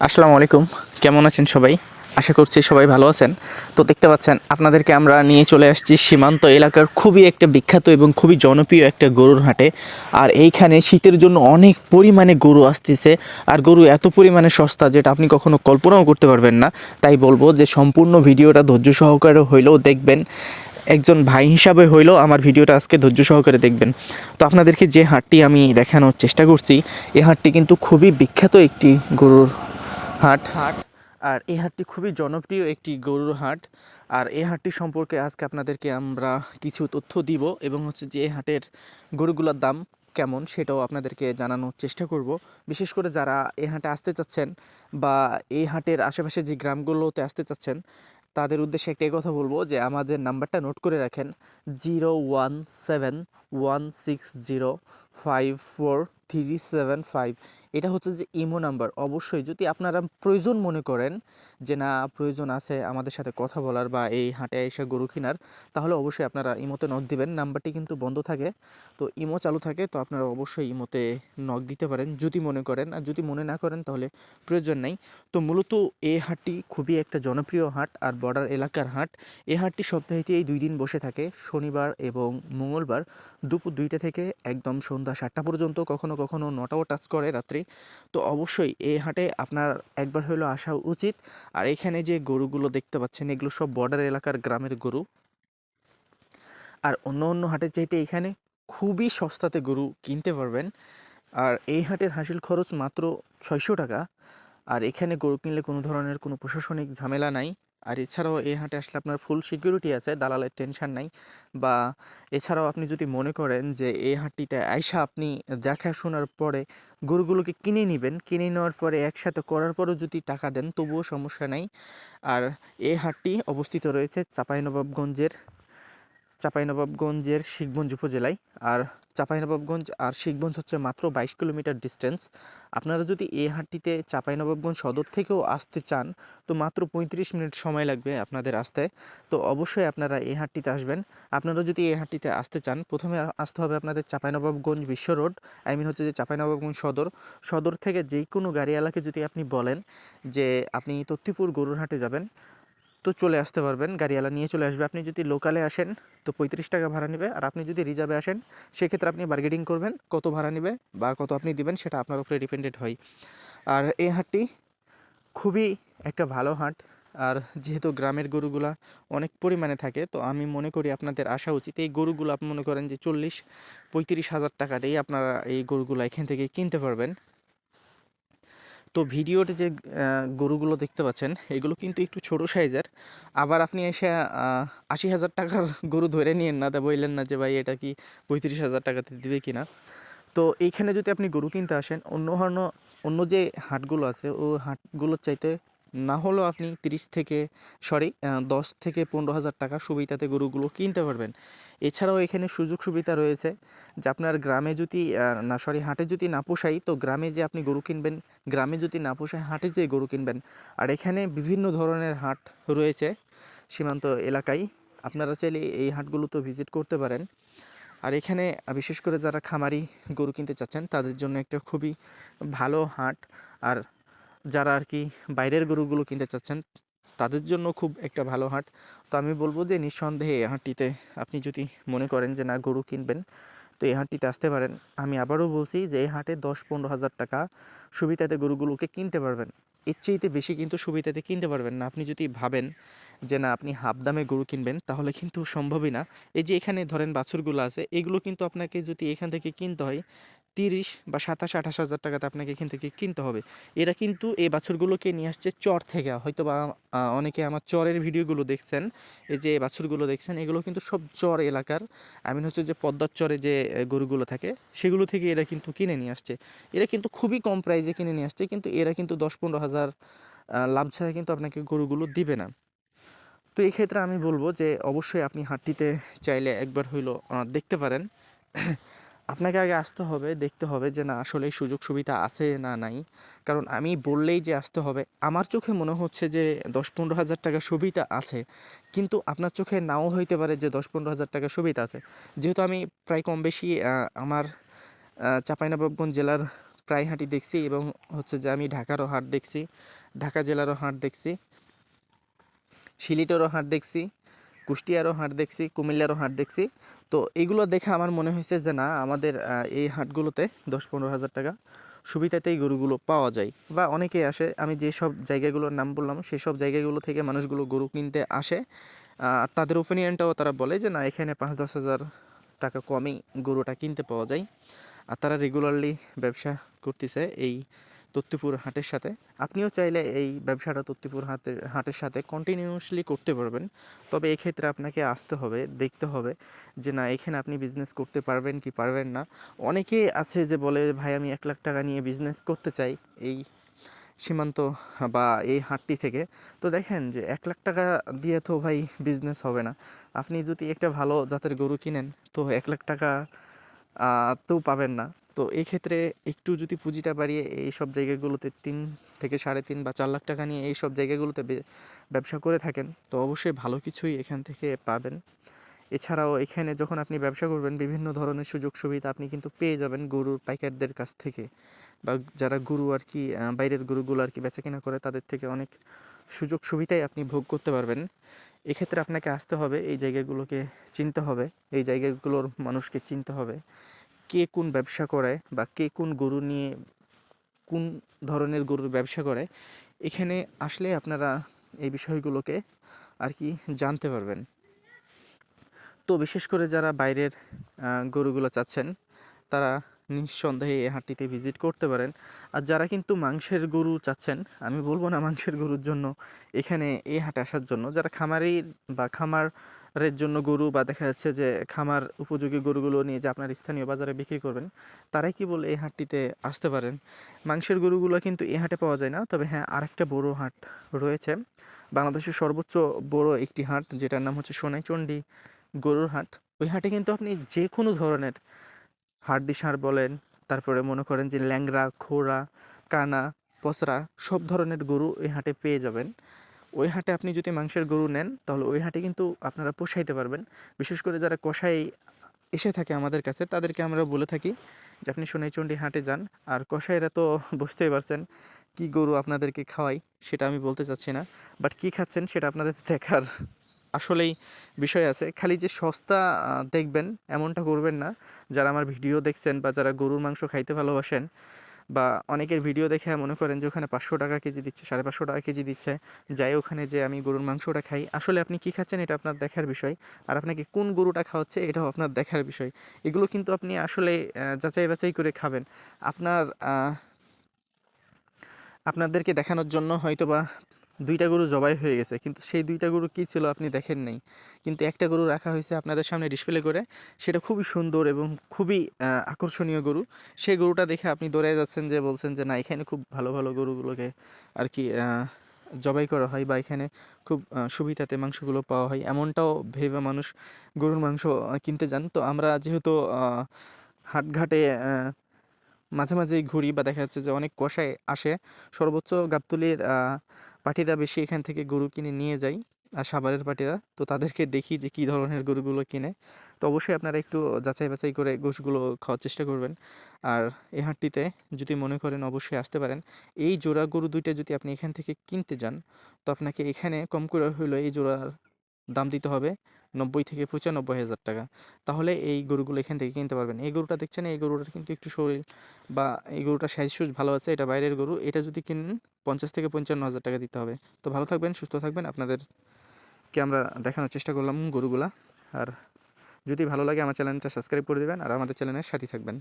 আসসালামু আলাইকুম। কেমন আছেন সবাই? আশা করছি সবাই ভালো আছেন। তো দেখতে পাচ্ছেন, আপনাদেরকে আমরা নিয়ে চলে আসছি সীমান্ত এলাকার খুবই একটা বিখ্যাত এবং খুবই জনপ্রিয় একটা গরুর হাটে। আর এইখানে শীতের জন্য অনেক পরিমাণে গরু আসতেছে। আর গরু এত পরিমাণে সস্তা যেটা আপনি কখনো কল্পনাও করতে পারবেন না। তাই বলব যে সম্পূর্ণ ভিডিওটা ধৈর্য সহকারে হইলেও দেখবেন, একজন ভাই হিসাবে হইলেও আমার ভিডিওটা আজকে ধৈর্য সহকারে দেখবেন। তো আপনাদেরকে যে হাটটি আমি দেখানোর চেষ্টা করছি এই হাটটি কিন্তু খুবই বিখ্যাত একটি গরুর হাট। হাট। আর এই হাটটি খুবই জনপ্রিয় একটি গরুর হাট। আর এই হাটটি সম্পর্কে আজকে আপনাদেরকে আমরা কিছু তথ্য দিব এবং হচ্ছে যে এই হাটের গরুগুলোর দাম কেমন সেটাও আপনাদেরকে জানানোর চেষ্টা করব। বিশেষ করে যারা এই হাটে আসতে চাচ্ছেন বা এই হাটের আশেপাশে যে গ্রামগুলোতে আসতে চাচ্ছেন, তাদের উদ্দেশ্যে একটাই কথা বলব যে আমাদের নাম্বারটা নোট করে রাখেন zero one seven one six zero five four three seven five. এটা হচ্ছে যে ইমো নাম্বার। অবশ্যই যদি আপনারা প্রয়োজন মনে করেন যে, না, প্রয়োজন আছে আমাদের সাথে কথা বলার বা এই হাটে এসে গরু কেনার, তাহলে অবশ্যই আপনারা ইমোতে নক দিবেন। নাম্বারটি কিন্তু বন্ধ থাকে। তো ইমো চালু থাকে, তো আপনারা অবশ্যই ইমোতে নক দিতে পারেন যদি মনে করেন। আর যদি মনে না করেন, তাহলে প্রয়োজন নেই। তো মূলত এই হাটটি খুবই একটা জনপ্রিয় হাট আর বর্ডার এলাকার হাট। এই হাটটি সপ্তাহেতে এই দুই দিন বসে থাকে, শনিবার এবং মঙ্গলবার দুপুর দুইটা থেকে একদম সন্ধ্যা সাতটা পর্যন্ত, কখনো কখনো নটাও টাচ করে রাত্রি, তো অবশ্যই এই হাটে আপনার একবার হলেও আসা উচিত। আর এখানে যে গরুগুলো দেখতে পাচ্ছেন, এগুলো সব বর্ডার এলাকার গ্রামের গরু। আর অন্য অন্য হাটের চাইতে এখানে খুবই সস্তাতে গরু কিনতে পারবেন। আর এই হাটের হাসিল খরচ মাত্র ছয়শো টাকা। আর এখানে গরু কিনলে কোনো ধরনের কোনো প্রশাসনিক ঝামেলা নাই। আর এছাড়াও এই হাটে আসলে আপনার ফুল সিকিউরিটি আছে, দালালের টেনশন নাই। বা এছাড়াও আপনি যদি মনে করেন যে এই হাটটিতে আইসা আপনি দেখাশোনার পরে গরুগুলোকে কিনে নেবেন, কিনে নেওয়ার পরে একসাথে করার পরও যদি টাকা দেন তবুও সমস্যা নাই। আর এই হাটটি অবস্থিত রয়েছে চাঁপাইনবাবগঞ্জের চাঁপাইনবাবগঞ্জের শিখগঞ্জ উপজেলায়। আর চাঁপাইনবাবগঞ্জ আর শিখগঞ্জ হচ্ছে মাত্র বাইশ কিলোমিটার ডিস্টেন্স আপনারা যদি এই হাটটিতে চাঁপাইনবাবগঞ্জ সদর থেকেও আসতে চান, তো মাত্র পঁয়ত্রিশ মিনিট সময় লাগবে আপনাদের আসতে। তো অবশ্যই আপনারা এই হাটটিতে আসবেন। আপনারা যদি এই হাটটিতে আসতে চান, প্রথমে আসতে হবে আপনাদের চাঁপাইনবাবগঞ্জ বিশ্ব রোড। আই মিন হচ্ছে যে চাঁপাইনবাবগঞ্জ সদর। সদর থেকে যে কোনো গাড়িওয়ালাকে যদি আপনি বলেন যে আপনি তত্তিপুর গরুর হাটে যাবেন তো চলে আসতে পারবেন, গাড়িওয়ালা নিয়ে চলে আসবে। আপনি যদি লোকালে আসেন, তো পঁয়ত্রিশ টাকা ভাড়া নেবে। আর আপনি যদি রিজার্ভে আসেন, সেক্ষেত্রে আপনি বার্গেটিং করবেন, কত ভাড়া নেবে বা কত আপনি দিবেন, সেটা আপনার উপরে ডিপেন্ডেড হয়। আর এই হাটটি খুবই একটা ভালো হাট। আর যেহেতু গ্রামের গরুগুলা অনেক পরিমাণে থাকে, তো আমি মনে করি আপনাদের আসা উচিত। এই গরুগুলো আপনি মনে করেন যে চল্লিশ, পঁয়ত্রিশ হাজার টাকা দিয়ে আপনারা এই গরুগুলো এখান থেকে কিনতে পারবেন। তো ভিডিওতে যে গরুগুলো দেখতে পাচ্ছেন, এগুলো কিন্তু একটু ছোট সাইজের। আবার আপনি এসে আশি হাজার টাকার গরু ধরে নিয়েন না, তা বললেন না যে, ভাই, এটা কি পঁয়ত্রিশ হাজার টাকাতে দিবে কিনা? তো এইখানে যদি আপনি গরু কিনতে আসেন, অন্য অন্য অন্য যে হাটগুলো আছে ও হাটগুলোর চাইতে না হলেও আপনি তিরিশ থেকে সরি দশ থেকে পনেরো হাজার টাকা সুবিধাতে গরুগুলো কিনতে পারবেন। এছাড়াও এখানে সুযোগ সুবিধা রয়েছে যে আপনার গ্রামে যদি না সরি হাটে যদি না পোষাই, তো গ্রামে যে আপনি গরু কিনবেন, গ্রামে যদি না পোষায় হাটে যে গরু কিনবেন। আর এখানে বিভিন্ন ধরনের হাট রয়েছে সীমান্ত এলাকায়। আপনারা চাইলে এই হাটগুলো তো ভিজিট করতে পারেন। আর এখানে বিশেষ করে যারা খামারি গরু কিনতে চাচ্ছেন, তাদের জন্য একটা খুবই ভালো হাট। আর যারা আর কি বাইরের গরুগুলো কিনতে চাচ্ছেন, তাদের জন্য খুব একটা ভালো হাট। তো আমি বলব যে নিঃসন্দেহে এই হাটটিতে আপনি যদি মনে করেন যে না, গরু কিনবেন, তো এই হাটটিতে আসতে পারেন। আমি আবারও বলছি যে এই হাটে দশ পনেরো হাজার টাকা সুবিধাতে গরুগুলোকে কিনতে পারবেন। এর চেয়েতে বেশি কিন্তু সুবিধাতে কিনতে পারবেন না। আপনি যদি ভাবেন যে না, আপনি হাফ দামে গরু কিনবেন, তাহলে কিন্তু সম্ভবই না। এই যে এখানে ধরেন বাছুরগুলো আছে, এগুলো কিন্তু আপনাকে যদি এখান থেকে কিনতে হয় তিরিশ বা সাতাশ, আঠাশ হাজার টাকাতে আপনাকে এখান থেকে কিনতে হবে। এরা কিন্তু এই বাছুরগুলোকে নিয়ে আসছে চর থেকে। হয়তো বা অনেকে আমার চরের ভিডিওগুলো দেখছেন। এই যে বাছুরগুলো দেখছেন, এগুলো কিন্তু সব চর এলাকার। আমিন হচ্ছে যে পদ্মার চরে যে গরুগুলো থাকে, সেগুলো থেকে এরা কিন্তু কিনে নিয়ে আসছে। এরা কিন্তু খুবই কম প্রাইজে কিনে নিয়ে আসছে, কিন্তু এরা কিন্তু দশ, পনেরো হাজার লাভ ছাড়া কিন্তু আপনাকে গরুগুলো দিবে না। তো এই ক্ষেত্রে আমি বলব যে, অবশ্যই আপনি হাটটিতে চাইলে একবার হইল দেখতে পারেন। আপনাকে আগে আসতে হবে, দেখতে হবে যে না আসলে সুযোগ সুবিধা আছে না নাই। কারণ আমি বললেই যে আসতে হবে, আমার চোখে মনে হচ্ছে যে দশ পনেরো হাজার টাকা সুবিধা আছে। কিন্তু আপনার চোখে নাও হইতে পারে যে দশ পনেরো হাজার টাকা সুবিধা আছে। যেহেতু আমি প্রায় কম বেশি আমার চাঁপাইনবাবগঞ্জ জেলার প্রায় হাঁটি দেখছি এবং হচ্ছে যে আমি ঢাকারও হাট দেখছি, ঢাকা জেলারও হাট দেখছি, সিলেটেরও হাট দেখছি। কুষ্টিয়ারও হাট দেখছি, কুমিল্লারও হাট দেখছি। তো এগুলো দেখে আমার মনে হয়েছে যে না, আমাদের এই হাটগুলোতে দশ পনেরো হাজার টাকা সুবিধাতেই গরুগুলো পাওয়া যায় বা অনেকেই আসে। আমি যেসব জায়গাগুলোর নাম বললাম, সেই সব জায়গাগুলো থেকে মানুষগুলো গরু কিনতে আসে। আর তাদের ওপিনিয়নটাও তারা বলে যে না, এখানে পাঁচ দশ হাজার টাকা কমেই গরুটা কিনতে পাওয়া যায়। আর তারা রেগুলারলি ব্যবসা করতেছে এই তত্ত্বপুর হাটের সাথে। আপনিও চাইলে এই ব্যবসাটা তত্ত্বপুর হাটের হাটের সাথে কন্টিনিউয়াসলি করতে পারবেন। তবে এক্ষেত্রে আপনাকে আসতে হবে, দেখতে হবে যে না, এখানে আপনি বিজনেস করতে পারবেন কি পারবেন না। অনেকে আছে যে বলে, ভাই, আমি এক লাখ টাকা নিয়ে বিজনেস করতে চাই। এই সীমান্ত বা এই হাটটি থেকে। তো দেখেন যে এক লাখ টাকা দিয়ে তো ভাই বিজনেস হবে না। আপনি যদি একটা ভালো জাতের গরু কিনেন, তো এক লাখ টাকা তো পাবেন না। তো এই ক্ষেত্রে একটু যদি পুঁজিটা বাড়িয়ে এই সব জায়গাগুলোতে তিন থেকে সাড়ে তিন বা চার লাখ টাকা নিয়ে এই সব জায়গাগুলোতে ব্যবসা করে থাকেন, তো অবশ্যই ভালো কিছুই এখান থেকে পাবেন। এছাড়াও এখানে যখন আপনি ব্যবসা করবেন, বিভিন্ন ধরনের সুযোগ সুবিধা আপনি কিন্তু পেয়ে যাবেন গরুর পাইকারদের কাছ থেকে। বা যারা গরু আর কি বাইরের গরুগুলো আর কি বেচা কেনা করে তাদের থেকে অনেক সুযোগ সুবিধাই আপনি ভোগ করতে পারবেন। এক্ষেত্রে আপনাকে আসতে হবে, এই জায়গাগুলোকে চিনতে হবে, এই জায়গাগুলোর মানুষকে চিনতে হবে। কে কোন ব্যবসা করে বা কে কোন গরু নিয়ে কোন ধরনের গরুর ব্যবসা করে, এখানে আসলে আপনারা এই বিষয়গুলোকে আর কি জানতে পারবেন। তো বিশেষ করে যারা বাইরের গরুগুলো চাচ্ছেন, তারা নিঃসন্দেহে এই হাটটিতে ভিজিট করতে পারেন। আর যারা কিন্তু মাংসের গরু চাচ্ছেন, আমি বলব না মাংসের গরুর জন্য, এখানে এই হাটে আসার জন্য, যারা খামারি বা খামারের জন্য গরু বা দেখা যাচ্ছে যে খামার উপযোগী গরুগুলো নিয়ে যে আপনার স্থানীয় বাজারে বিক্রি করবেন, তারাই কি বলে এই হাটটিতে আসতে পারেন? মাংসের গরুগুলো কিন্তু এই হাটে পাওয়া যায় না, তবে হ্যাঁ আরেকটা বড় হাট রয়েছে। বাংলাদেশের সর্বোচ্চ বড় একটি হাট, যেটার নাম হচ্ছে সোনাইচন্ডী গরুর হাট। ওই হাটে কিন্তু আপনি যে কোনো ধরনের হাড্ডি সার বলেন, তারপরে মনে করেন যে ল্যাংরা খোড়া, কানা, পচরা সব ধরনের গরু ওই হাটে পেয়ে যাবেন। ওই হাটে আপনি যদি মাংসের গরু নেন, তাহলে ওই হাটে কিন্তু আপনারা পোষাইতে পারবেন। বিশেষ করে যারা কষাই এসে থাকে আমাদের কাছে, তাদেরকে আমরা বলে থাকি যে, আপনি সোনাইচন্ডী হাটে যান। আর কষাইরা তো বুঝতেই পারছেন কি গরু আপনাদেরকে খাওয়াই, সেটা আমি বলতে চাচ্ছি না। বাট কি খাচ্ছেন, সেটা আপনাদের দেখার আসলেই বিষয় আছে। খালি যে সস্তা দেখবেন, এমনটা করবেন না। যারা আমার ভিডিও দেখছেন বা যারা গরুর মাংস খাইতে ভালোবাসেন বা অনেকের ভিডিও দেখে মনে করেন যে ওখানে পাঁচশো টাকা কেজি দিচ্ছে, সাড়ে পাঁচশো টাকা কেজি দিচ্ছে। যাই ওখানে যে আমি গরুর মাংসটা খাই, আসলে আপনি কী খাচ্ছেন এটা আপনার দেখার বিষয়। আর আপনাকে কোন গরুটা খাওয়াচ্ছে এটাও আপনার দেখার বিষয়। এগুলো কিন্তু আপনি আসলে যাচাই বাছাই করে খাবেন। আপনার আপনাদেরকে দেখানোর জন্য হয়তোবা দুইটা গরু জবাই হয়ে গেছে। কিন্তু সেই দুইটা গরু কী ছিল আপনি দেখেন নাই। কিন্তু একটা গরু রাখা হয়েছে আপনাদের সামনে ডিসপ্লে করে। সেটা খুবই সুন্দর এবং খুবই আকর্ষণীয় গরু। সেই গরুটা দেখে আপনি দৌড়ে যাচ্ছেন যে বলছেন যে, না, এখানে খুব ভালো ভালো গরুগুলোকে আর কি জবাই করা হয় বা এখানে খুব সুবিধাতে মাংসগুলো পাওয়া হয়। এমনটাও ভেবে মানুষ গরুর মাংস কিনতে যান। তো আমরা যেহেতু হাটঘাটে মাঝে মাঝেই ঘুরি বা দেখা যাচ্ছে যে অনেক কষায় আসে, সর্বোচ্চ গাবতলির আহ, পার্টিরা বেশি এখান থেকে গরু কিনে নিয়ে যায় আর সাভারের পাটিরা তো তাদেরকে দেখি যে কী ধরনের গরুগুলো কিনে। তো অবশ্যই আপনারা একটু যাচাই বাছাই করে গোশগুলো খাওয়ার চেষ্টা করবেন। আর এ হাটটিতে যদি মনে করেন অবশ্যই আসতে পারেন। এই জোড়া গরু দুইটা যদি আপনি এখান থেকে কিনতে যান তো আপনাকে এখানে কম করে হইল এই জোড়ার দাম দিতে হবে নব্বই থেকে পঁচানব্বই হাজার টাকা। তাহলে এই গরুগুলো এখান থেকে কিনতে পারবেন। এই গরুটা দেখছেন, এই গরুটার কিন্তু একটু শরীর বা এই গরুটা সাইজ সুজ ভালো আছে, এটা বাইরের গরু, এটা যদি কিনেন পঞ্চাশ থেকে পঞ্চান্ন হাজার টাকা দিতে হবে। তো ভালো থাকবেন, সুস্থ থাকবেন আপনাদেরকে আমরা দেখানোর চেষ্টা করলাম গরুগুলা। আর যদি ভালো লাগে আমার চ্যানেলটা সাবস্ক্রাইব করে দেবেন, আর আমাদের চ্যানেলের সাথে থাকবেন।